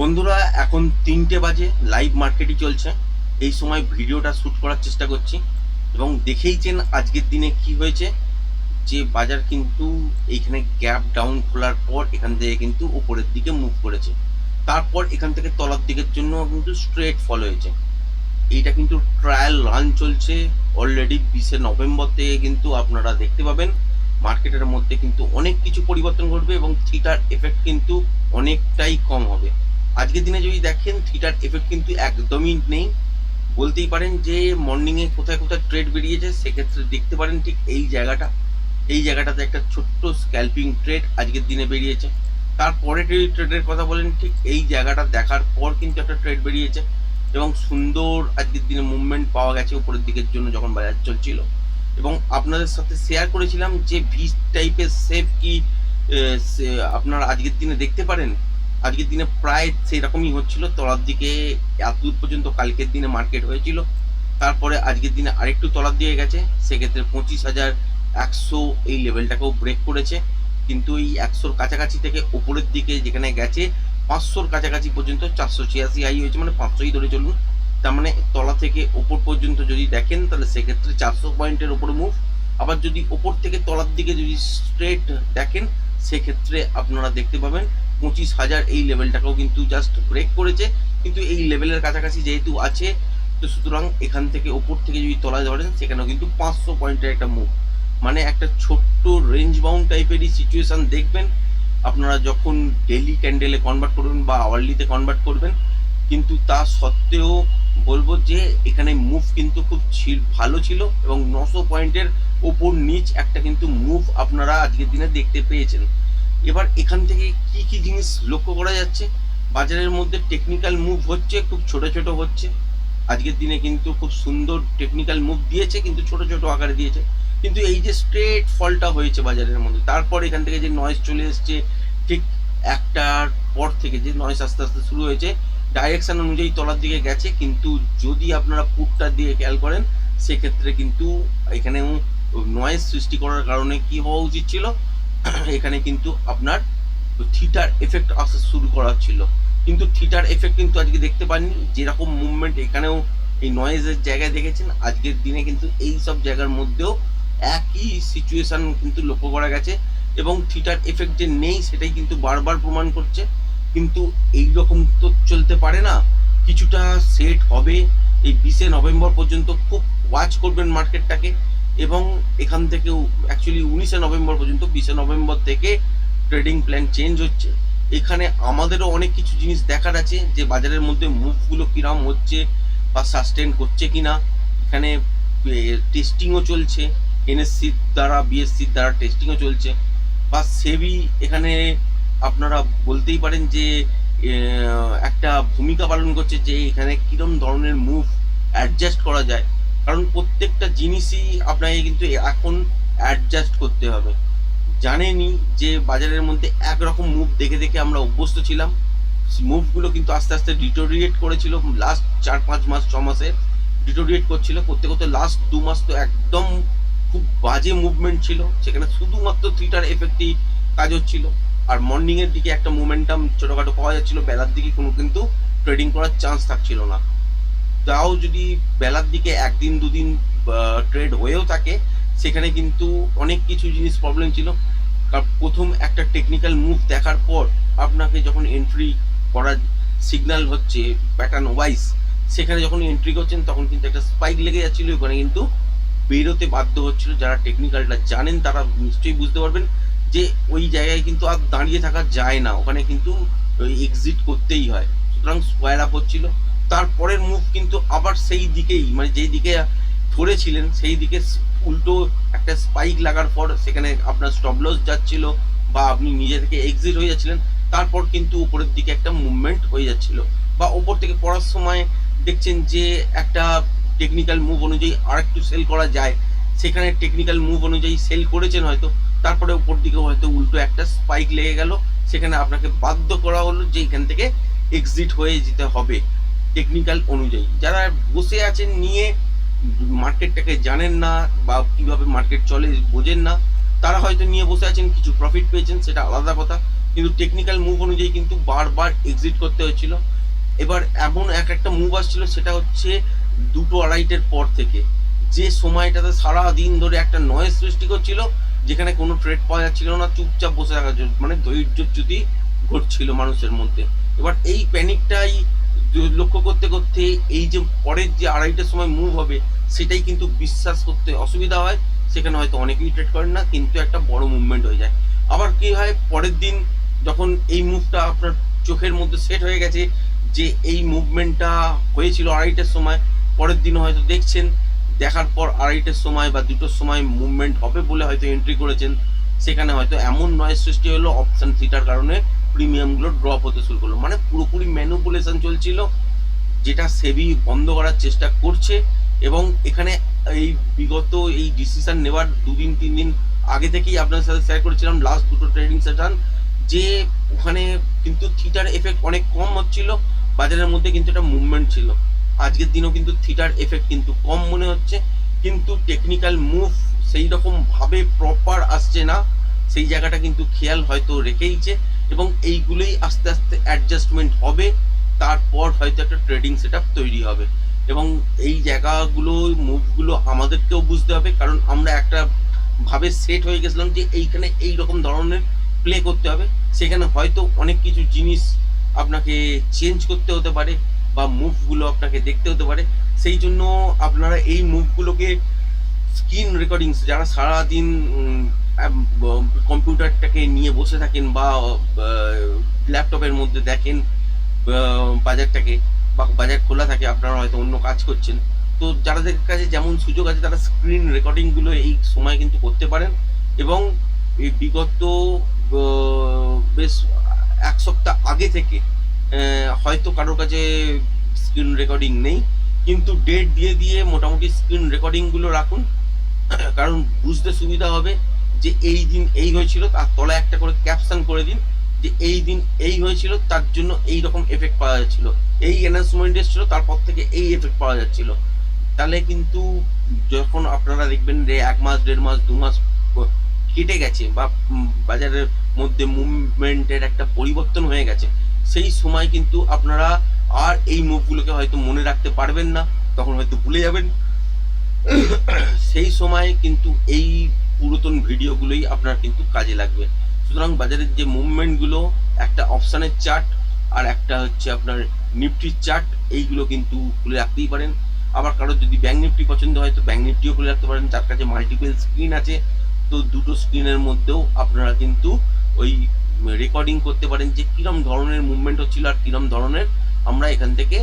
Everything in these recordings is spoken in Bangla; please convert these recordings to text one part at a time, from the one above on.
বন্ধুরা, এখন তিনটে বাজে লাইভ মার্কেটই চলছে। এই সময় ভিডিওটা শ্যুট করার চেষ্টা করছি এবং দেখেইছেন আজকের দিনে কি হয়েছে? যে বাজার কিন্তু এইখানে গ্যাপ ডাউন খোলার পর এখান থেকে কিন্তু উপরের দিকে মুভ করেছে। তারপর এখান থেকে তলার দিকের জন্য কিন্তু স্ট্রেট ফল হয়েছে। এইটা কিন্তু ট্রায়াল রান চলছে। অলরেডি বিশে নভেম্বর থেকে কিন্তু আপনারা দেখতে পাবেন মার্কেটের মধ্যে কিন্তু অনেক কিছু পরিবর্তন ঘটবে এবং থিটার এফেক্ট কিন্তু অনেকটাই কম হবে। আজকের দিনে যদি দেখেন থিটার এফেক্ট কিন্তু একদমই নেই। বলতেই পারেন যে মর্নিংয়ে কোথায় কোথায় ট্রেড বেরিয়েছে, সেক্ষেত্রে দেখতে পারেন ঠিক এই জায়গাটা। এই জায়গাটাতে একটা ছোট্ট স্ক্যাল্পিং ট্রেড আজকের দিনে বেরিয়েছে। তারপরে ট্রেডের কথা বলেন, ঠিক এই জায়গাটা দেখার পর কিন্তু একটা ট্রেড বেরিয়েছে এবং সুন্দর আজকের দিনে মুভমেন্ট পাওয়া গেছে উপরের দিকের জন্য যখন বাজার চলছিল। এবং আপনাদের সাথে শেয়ার করেছিলাম যে ভি টাইপের সেফ কি আপনারা আজকের দিনে দেখতে পারেন? আজকের দিনে প্রায় সেই রকমই হচ্ছিল। তলার দিকে এত দূর পর্যন্ত কালকের দিনে মার্কেট হয়েছিল। তারপরে আজকের দিনে আরেকটু তলার দিকে গেছে। সেক্ষেত্রে পঁচিশ হাজার একশো এই লেভেলটাকেও ব্রেক করেছে। কিন্তু এই একশোর কাছাকাছি থেকে ওপরের দিকে যেখানে গেছে, পাঁচশোর কাছাকাছি পর্যন্ত, চারশো ছিয়াশি হাই হয়েছে মানে পাঁচশোই ধরে চলুন। তার মানে তলা থেকে ওপর পর্যন্ত যদি দেখেন, তাহলে সেক্ষেত্রে চারশো পয়েন্টের ওপরে মুভ আবার যদি ওপর থেকে তলার দিকে যদি স্ট্রেট দেখেন, সেক্ষেত্রে আপনারা দেখতে পাবেন পঁচিশ হাজার এই লেভেলটাকেও কিন্তু জাস্ট ব্রেক করেছে। কিন্তু এই লেভেলের কাছাকাছি যেহেতু আছে, তো সুতরাং এখান থেকে ওপর থেকে যদি তলায় ধরেন সেখানেও কিন্তু পাঁচশো পয়েন্টের একটা মুভ মানে একটা ছোট্ট রেঞ্জ বাউন্ড টাইপেরই সিচুয়েশন দেখবেন। আপনারা যখন ডেলি ক্যান্ডেলে কনভার্ট করবেন বা আওয়ারলিতে কনভার্ট করবেন, কিন্তু তা সত্ত্বেও বলব যে এখানে মুভ কিন্তু খুব ভালো ছিল এবং নশো পয়েন্টের ওপর নিচ একটা কিন্তু মুভ আপনারা আজকের দিনে দেখতে পেয়েছেন। এবার এখান থেকে কি কি জিনিস লক্ষ্য করা যাচ্ছে? বাজারের মধ্যে টেকনিক্যাল মুভ হচ্ছে, খুব ছোট ছোট হচ্ছে। আজকের দিনে কিন্তু খুব সুন্দর টেকনিক্যাল মুভ দিয়েছে, কিন্তু ছোট ছোট আকারে দিয়েছে। কিন্তু এই যে স্ট্রেট ফলটা হয়েছে বাজারের মধ্যে, তারপর এখান থেকে যে নয়েজ চলে এসছে, ঠিক একটার পর থেকে যে নয়েজ আস্তে আস্তে শুরু হয়েছে ডাইরেকশন অনুযায়ী তলার দিকে গেছে। কিন্তু যদি আপনারা পুটটা দিয়ে খেয়াল করেন, সেক্ষেত্রে কিন্তু এখানেও নয়েজ সৃষ্টি করার কারণে কি হওয়া উচিত ছিল? এখানে কিন্তু আপনার থিটার এফেক্ট আসা শুরু করা ছিল কিন্তু থিটার এফেক্ট কিন্তু আজকে দেখতে পাননি। যেরকম মুভমেন্ট এখানেও এই নয়েজের জায়গায় দেখেছেন, আজকের দিনে কিন্তু এই সব জায়গার মধ্যেও একই সিচুয়েশন কিন্তু লক্ষ্য করা গেছে এবং থিটার এফেক্ট যে নেই সেটাই কিন্তু বারবার প্রমাণ করছে। কিন্তু এই রকম তো চলতে পারে না। কিছুটা সেট হবে। এই বিশে নভেম্বর পর্যন্ত খুব ওয়াচ করবেন মার্কেটটাকে এবং এখান থেকেও অ্যাকচুয়ালি উনিশে নভেম্বর পর্যন্ত বিশে নভেম্বর থেকে ট্রেডিং প্ল্যান চেঞ্জ হচ্ছে। এখানে আমাদেরও অনেক কিছু জিনিস দেখার আছে যে বাজারের মধ্যে মুভগুলো কিরম হচ্ছে বা সাস্টেন করছে কিনা। এখানে টেস্টিংও চলছে এনএসসির দ্বারা বিএসসির দ্বারা টেস্টিংও চলছে। বা সেবি এখানে আপনারা বলতেই পারেন যে একটা ভূমিকা পালন করছে যে এখানে কিরম ধরনের মুভ অ্যাডজাস্ট করা যায়। কারণ প্রত্যেকটা জিনিসই আপনাকে কিন্তু এখন অ্যাডজাস্ট করতে হবে। জানেনই যে বাজারের মধ্যে একরকম মুভ দেখে দেখে আমরা অভ্যস্ত ছিলাম। মুভগুলো কিন্তু আস্তে আস্তে ডিটোরিয়েট করেছিল। লাস্ট চার পাঁচ মাস, ছ মাসে ডিটোরিয়েট করছিল। করতে করতে লাস্ট দু মাস তো একদম খুব বাজে মুভমেন্ট ছিল। সেখানে শুধুমাত্র থ্রিটার এফেক্টই কাজ হচ্ছিল। আর মর্নিংয়ের দিকে একটা মোমেন্টাম ছোটোখাটো পাওয়া যাচ্ছিল। বেলার দিকে কোনো কিন্তু ট্রেডিং করার চান্স থাকছিল না। তাও যদি বেলার দিকে একদিন, দুদিন ট্রেড হয়েও থাকে, সেখানে কিন্তু অনেক কিছু জিনিস প্রবলেম ছিল। প্রথম একটা টেকনিক্যাল মুভ দেখার পর আপনাকে যখন এন্ট্রি করার সিগন্যাল হচ্ছে প্যাটার্ন ওয়াইজ সেখানে যখন এন্ট্রি করছেন, তখন কিন্তু একটা স্পাইক লেগে যাচ্ছিল। ওখানে কিন্তু বেরোতে বাধ্য হচ্ছিল। যারা টেকনিক্যালটা জানেন, তারা নিশ্চয়ই বুঝতে পারবেন যে ওই জায়গায় কিন্তু আর দাঁড়িয়ে থাকা যায় না। ওখানে কিন্তু এক্সিট করতেই হয়। সুতরাং স্কোয়ার আপ হচ্ছিল। তারপরের মুভ কিন্তু আবার সেই দিকেই মানে যেই দিকে ধরেছিলেন, সেই দিকে উল্টো একটা স্পাইক লাগার পর সেখানে আপনার স্টপ লস যাচ্ছিল বা আপনি নিজে থেকে এক্সিট হয়ে যাচ্ছিলেন, তারপর কিন্তু উপরের দিকে একটা মুভমেন্ট হয়ে যাচ্ছিল। বা ওপর থেকে পড়ার সময় দেখছেন যে একটা টেকনিক্যাল মুভ অনুযায়ী আর একটু সেল করা যায়। সেখানে টেকনিক্যাল মুভ অনুযায়ী সেল করেছেন হয়তো, তারপরে উপর দিকে হয়তো উল্টো একটা স্পাইক লেগে গেল। সেখানে আপনাকে বাধ্য করা হলো যে এখান থেকে এক্সিট হয়ে যেতে হবে। টেকনিক্যাল অনুযায়ী। যারা বসে আছেন নিয়ে মার্কেটটাকে জানেন না বা কীভাবে মার্কেট চলে বোঝেন না, তারা হয়তো নিয়ে বসে আছেন, কিছু প্রফিট পেয়েছেন, সেটা আলাদা কথা। কিন্তু টেকনিক্যাল মুভ অনুযায়ী কিন্তু বারবার এক্সিট করতে হয়েছিল। এবার এমন এক একটা মুভ আসছিল, সেটা হচ্ছে দুটো আড়াইটের পর থেকে। যে সময়টাতে সারা দিন ধরে একটা নয়েজ সৃষ্টি করছিল, যেখানে কোনো ট্রেড পাওয়া যাচ্ছিল না, চুপচাপ বসে থাকা জন্য মানে ধৈর্যচ্যুতি ঘটছিল মানুষের মধ্যে। এবার এই প্যানিকটাই লক্ষ্য করতে করতে এই যে পরের যে আড়াইটার সময় মুভ হবে, সেটাই কিন্তু বিশ্বাস করতে অসুবিধা হয়। সেখানে হয়তো অনেকেই ট্রেড করেন না, কিন্তু একটা বড় মুভমেন্ট হয়ে যায়। আবার কি হয়, পরের দিন যখন এই মুভটা আপনার চোখের মধ্যে সেট হয়ে গেছে, যে এই মুভমেন্টটা হয়েছিল আড়াইটার সময়, পরের দিন হয়তো দেখছেন, দেখার পর আড়াইটের সময় বা দুটোর সময় মুভমেন্ট হবে বলে হয়তো এন্ট্রি করেছেন। সেখানে হয়তো এমন নয়েজ সৃষ্টি হলো অপশন থিটার কারণে। প্রিমিয়ামগুলো ড্রপ হতে শুরু করল। মানে পুরোপুরি ম্যানুপুলেশন চলছিল, যেটা সেবি বন্ধ করার চেষ্টা করছে এবং এখানে এই বিগত এই ডিসিশন নেওয়ার দুদিন, তিন দিন আগে থেকেই আপনার সাথে শেয়ার করেছিলাম লাস্ট দুটো ট্রেডিং সেশন যে ওখানে কিন্তু থিটার এফেক্ট অনেক কম হচ্ছিল, বাজারের মধ্যে কিন্তু একটা মুভমেন্ট ছিল। আজকের দিনেও কিন্তু থিটার এফেক্ট কিন্তু কম মনে হচ্ছে, কিন্তু টেকনিক্যাল মুভ সেই রকম ভাবে প্রপার আসছে না, সেই জায়গাটা কিন্তু খেয়াল হয়তো রেখেইছে। এবং এইগুলোই আস্তে আস্তে অ্যাডজাস্টমেন্ট হবে, তারপর হয়তো একটা ট্রেডিং সেট তৈরি হবে। এবং এই জায়গাগুলো মুভগুলো আমাদেরকেও বুঝতে হবে, কারণ আমরা একটা ভাবে সেট হয়ে গেছিলাম যে এইখানে এই রকম ধরনের প্লে করতে হবে। সেখানে হয়তো অনেক কিছু জিনিস আপনাকে চেঞ্জ করতে হতে পারে বা মুভগুলো আপনাকে দেখতে হতে পারে। সেই জন্য আপনারা এই মুভগুলোকে স্ক্রিন রেকর্ডিংস যারা সারাদিন কম্পিউটারটাকে নিয়ে বসে থাকেন বা ল্যাপটপের মধ্যে দেখেন বাজারটাকে বা বাজার খোলা থাকে, আপনারা হয়তো অন্য কাজ করছেন। তো যাদের কাছে যেমন সুযোগ আছে, তারা স্ক্রিন রেকর্ডিংগুলো এই সময় কিন্তু করতে পারেন এবং বিগত বেশ এক সপ্তাহ আগে থেকে হয়তো কারোর কাছে স্ক্রিন রেকর্ডিং নেই, কিন্তু ডেট দিয়ে দিয়ে মোটামুটি স্ক্রিন রেকর্ডিংগুলো রাখুন। কারণ বুঝতে সুবিধা হবে যে এই দিন এই হয়েছিল, তার তলায় একটা করে ক্যাপশন করে দিন যে এই দিন এই হয়েছিল, তার জন্য এই রকম এফেক্ট পাওয়া যাচ্ছিল। এই অ্যানাউন্সমেন্ট এসেছিল, তারপর থেকে এই এফেক্ট পাওয়া যাচ্ছিল। তাহলে কিন্তু যখন আপনারা দেখবেন যে এক মাস, দেড় মাস, দু মাস কেটে গেছে বা বাজারের মধ্যে মুভমেন্টের একটা পরিবর্তন হয়ে গেছে, সেই সময় কিন্তু আপনারা আর এই মুভগুলোকে হয়তো মনে রাখতে পারবেন না, তখন হয়তো ভুলে যাবেন। সেই সময় কিন্তু এই পুরাতন ভিডিওগুলোই আপনার কিন্তু কাজে লাগবে। সুতরাং বাজারের যে মুভমেন্টগুলো একটা অপশানের চার্ট আর একটা হচ্ছে আপনার নিফটির চার্ট এইগুলো কিন্তু খুলে রাখতেই পারেন। আবার কারোর যদি ব্যাঙ্ক নিফটি পছন্দ হয়, তো ব্যাঙ্ক নিফটিও খুলে রাখতে পারেন। যার কাছে মাল্টিপল স্ক্রিন আছে। তো দুটো স্ক্রিনের মধ্যেও আপনারা কিন্তু ওই রেকর্ডিং করতে পারেন যে কিরম ধরনের মুভমেন্ট হচ্ছিল আর কিরম ধরনের আমরা এখান থেকে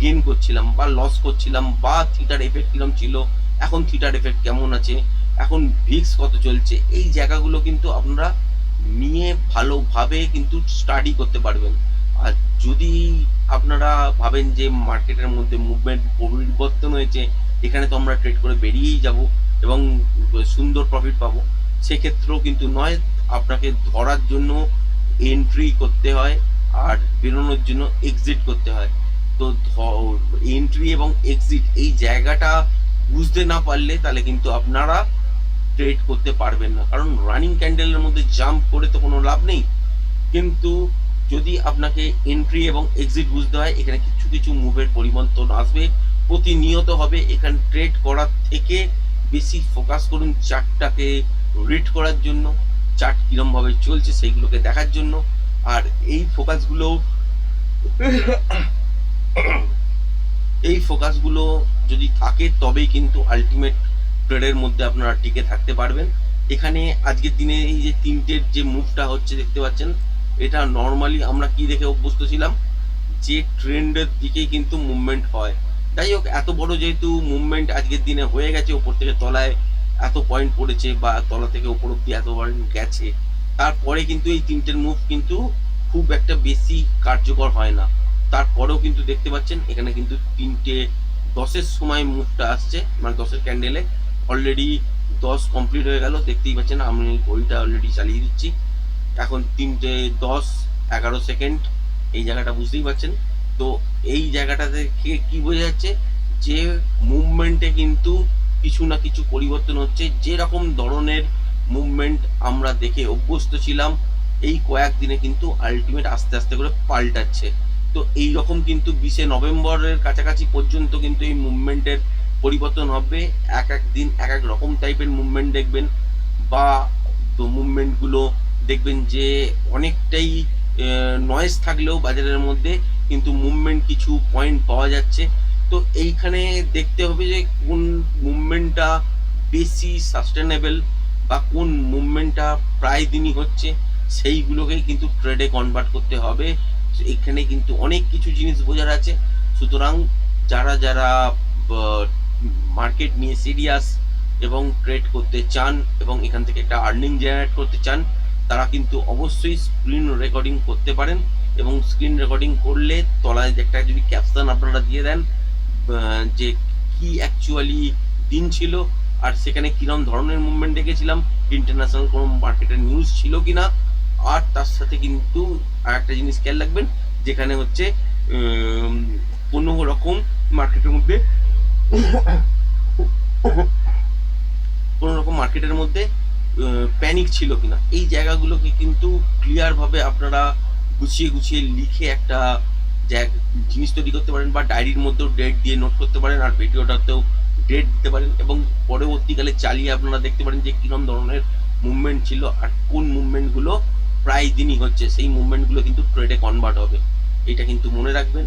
গেন করছিলাম বা লস করছিলাম বা থিটার এফেক্ট কিরম ছিল। এখন থিটার এফেক্ট কেমন আছে? এখন ভিক্স কত চলছে? এই জায়গাগুলো কিন্তু আপনারা নিয়ে ভালোভাবে কিন্তু স্টাডি করতে পারবেন। আর যদি আপনারা ভাবেন যে মার্কেটের মধ্যে মুভমেন্ট পরিবর্তন হয়েছে, এখানে তো আমরা ট্রেড করে বেরিয়েই যাব এবং সুন্দর প্রফিট পাবো, সেক্ষেত্রেও কিন্তু নয়, আপনাকে ধরার জন্য এন্ট্রি করতে হয় আর বেরোনোর জন্য এক্সিট করতে হয়। তো এন্ট্রি এবং এক্সিট এই জায়গাটা বুঝতে না পারলে তাহলে কিন্তু আপনারা ট্রেড করতে পারবেন না। কারণ রানিং ক্যান্ডেলের মধ্যে জাম্প করে তো কোনো লাভ নেই। কিন্তু যদি আপনাকে এন্ট্রি এবং এক্সিট বুঝতে হয় এখানে কিছু কিছু মুভের পরিবর্তন আসবে। প্রতিনিয়ত হবে এখানে ট্রেড করার থেকে বেশি ফোকাস করুন চার্টটাকে রিড করার জন্য। চার্ট কীরমভাবে চলছে সেইগুলোকে দেখার জন্য। আর এই ফোকাসগুলো এই ফোকাসগুলো যদি থাকে তবেই কিন্তু আলটিমেট ট্রেডের মধ্যে আপনারা টিকে থাকতে পারবেন। এখানে আজকের দিনে এই যে তিনটের যে মুভটা হচ্ছে, দেখতে পাচ্ছেন, এটা নর্মালি আমরা কি দেখে অভ্যস্ত ছিলাম? যে ট্রেন্ডের দিকেই কিন্তু মুভমেন্ট হয়। যাই হোক, এত বড় যেহেতু মুভমেন্ট আজকের দিনে হয়ে গেছে, ওপর থেকে তলায় এত পয়েন্ট পড়েছে বা তলা থেকে ওপর অব্দি এত পয়েন্ট গেছে, তারপরে কিন্তু এই তিনটের মুভ কিন্তু খুব একটা বেশি কার্যকর হয় না। তারপরেও কিন্তু দেখতে পাচ্ছেন, এখানে কিন্তু তিনটে দশের সময় মুভটা আসছে মানে দশের ক্যান্ডেলে অলরেডি দশ কমপ্লিট হয়ে গেল, দেখতেই পাচ্ছেন আমি ঘড়িটা অলরেডি চালিয়ে দিচ্ছি। এখন তিনটে দশ, এগারো সেকেন্ড এই জায়গাটা বুঝতেই পারছেন তো এই জায়গাটা থেকে কি বোঝা যাচ্ছে যে মুভমেন্টে কিন্তু কিছু না কিছু পরিবর্তন হচ্ছে। যেরকম ধরনের মুভমেন্ট আমরা দেখে অভ্যস্ত ছিলাম, এই কয়েকদিনে কিন্তু আলটিমেট আস্তে আস্তে করে পাল্টাচ্ছে। তো এই রকম কিন্তু বিশে নভেম্বরের কাছাকাছি পর্যন্ত কিন্তু এই মুভমেন্টের পরিবর্তন হবে, এক এক দিন এক এক রকম টাইপের মুভমেন্ট দেখবেন বা তো মুভমেন্টগুলো দেখবেন যে অনেকটাই নয়েজ থাকলেও বাজারের মধ্যে কিন্তু মুভমেন্ট কিছু পয়েন্ট পাওয়া যাচ্ছে। তো এইখানে দেখতে হবে যে কোন মুভমেন্টটা বেশি সাস্টেনেবল বা কোন মুভমেন্টটা প্রায় দিনই হচ্ছে, সেইগুলোকেই কিন্তু ট্রেডে কনভার্ট করতে হবে। এখানে কিন্তু অনেক কিছু জিনিস বোঝার আছে। সুতরাং যারা যারা মার্কেট নিয়ে সিরিয়াস এবং ট্রেড করতে চান এবং এখান থেকে একটা আর্নিং জেনারেট করতে চান, তারা কিন্তু অবশ্যই স্ক্রিন রেকর্ডিং করতে পারেন এবং স্ক্রিন রেকর্ডিং করলে তলায় একটা যদি ক্যাপশন আপনারা দিয়ে দেন যে কি অ্যাকচুয়ালি দিন ছিল আর সেখানে কিরম ধরনের মুভমেন্ট দেখেছিলাম ইন্টারন্যাশনাল কোনো মার্কেটের নিউজ ছিল কি না আর তার সাথে কিন্তু আর একটা জিনিস খেয়াল রাখবেন, যেখানে হচ্ছে কোনো রকম মার্কেটের মধ্যে কোনো রকম মার্কেটের মধ্যে প্যানিক ছিল কিনা? এই জায়গাগুলোকে কিন্তু ক্লিয়ার ভাবে আপনারা গুছিয়ে গুছিয়ে লিখে একটা জিনিস তৈরি করতে পারেন বা ডায়েরির মধ্যেও ডেট দিয়ে নোট করতে পারেন আর ভিডিওটাতেও ডেট দিতে পারেন এবং পরবর্তীকালে চালিয়ে আপনারা দেখতে পারেন যে কিরম ধরনের মুভমেন্ট ছিল আর কোন মুভমেন্টগুলো প্রায় দিনই হচ্ছে। সেই মুভমেন্টগুলো কিন্তু ট্রেডে কনভার্ট হবে। এটা কিন্তু মনে রাখবেন।